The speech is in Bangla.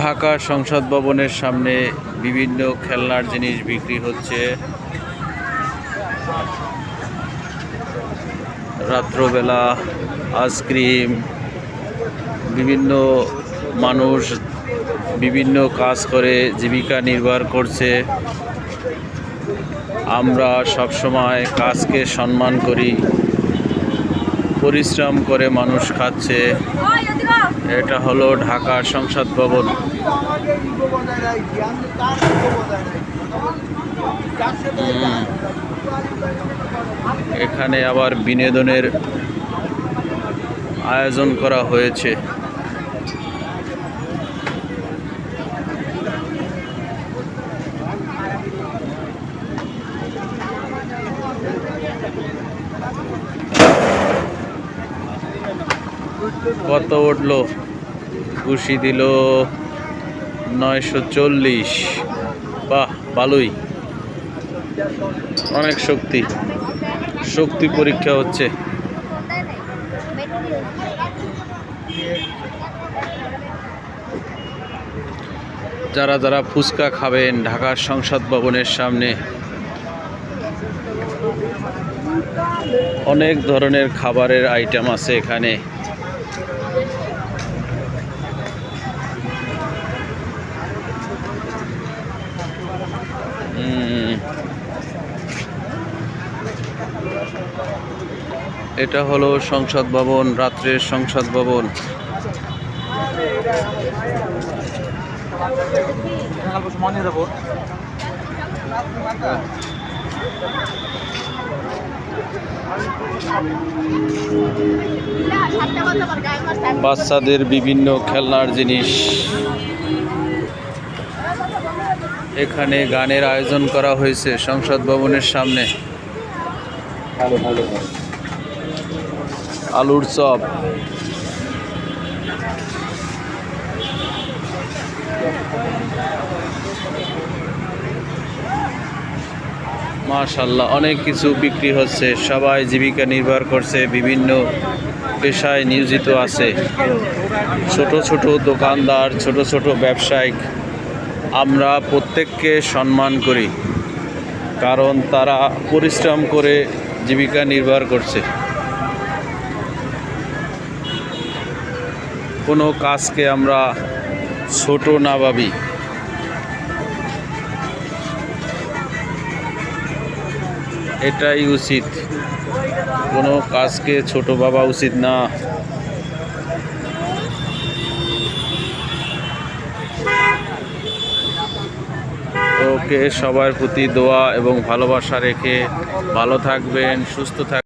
ঢাকা সংসদ ভবনের সামনে বিভিন্ন খেলনার জিনিস বিক্রি হচ্ছে। রাত্রবেলা আইসক্রিম, বিভিন্ন মানুষ বিভিন্ন কাজ করে জীবিকা নির্বাহ করছে। আমরা সবসময় কাজকে সম্মান করি, পরিশ্রম করে মানুষ খাচ্ছে। এটা হলো ঢাকার সংসদ ভবন। এখানে আবার বিনোদনের আয়োজন করা হয়েছে কত উঠল? ঘুষি দিল নয়শো চল্লিশ। বাহ, ভালোই। অনেক শক্তি। শক্তি পরীক্ষা হচ্ছে। যারা যারা ফুচকা খাবেন ঢাকার সংসদ ভবনের সামনে, অনেক ধরনের খাবারের আইটেম আছে এখানে। এটা হলো সংসদ ভবন রাত্রের সংসদ ভবন। বাচ্চাদের বিভিন্ন খেলনার জিনিস। এখানে গানের আয়োজন করা হয়েছে সংসদ ভবনের সামনে। আলুর চপ। মাশাল্লাহ, অনেক কিছু বিক্রি হচ্ছে। সবাই জীবিকা নির্ভর করছে, বিভিন্ন পেশায় নিয়োজিত আছে। ছোট ছোট দোকানদার, ছোট ছোট ব্যবসায়িক আমরা প্রত্যেককে সম্মান করি, কারণ তারা পরিশ্রম করে জীবিকা নির্বাহ করছে। কোনো কাজকে আমরা ছোট না ভাবি। এটাই উচিত। কোনো কাজকে ছোট ভাবা উচিত না। ওকে সবার প্রতি দোয়া এবং ভালোবাসা রেখে ভালো থাকবেন সুস্থ থাকবেন।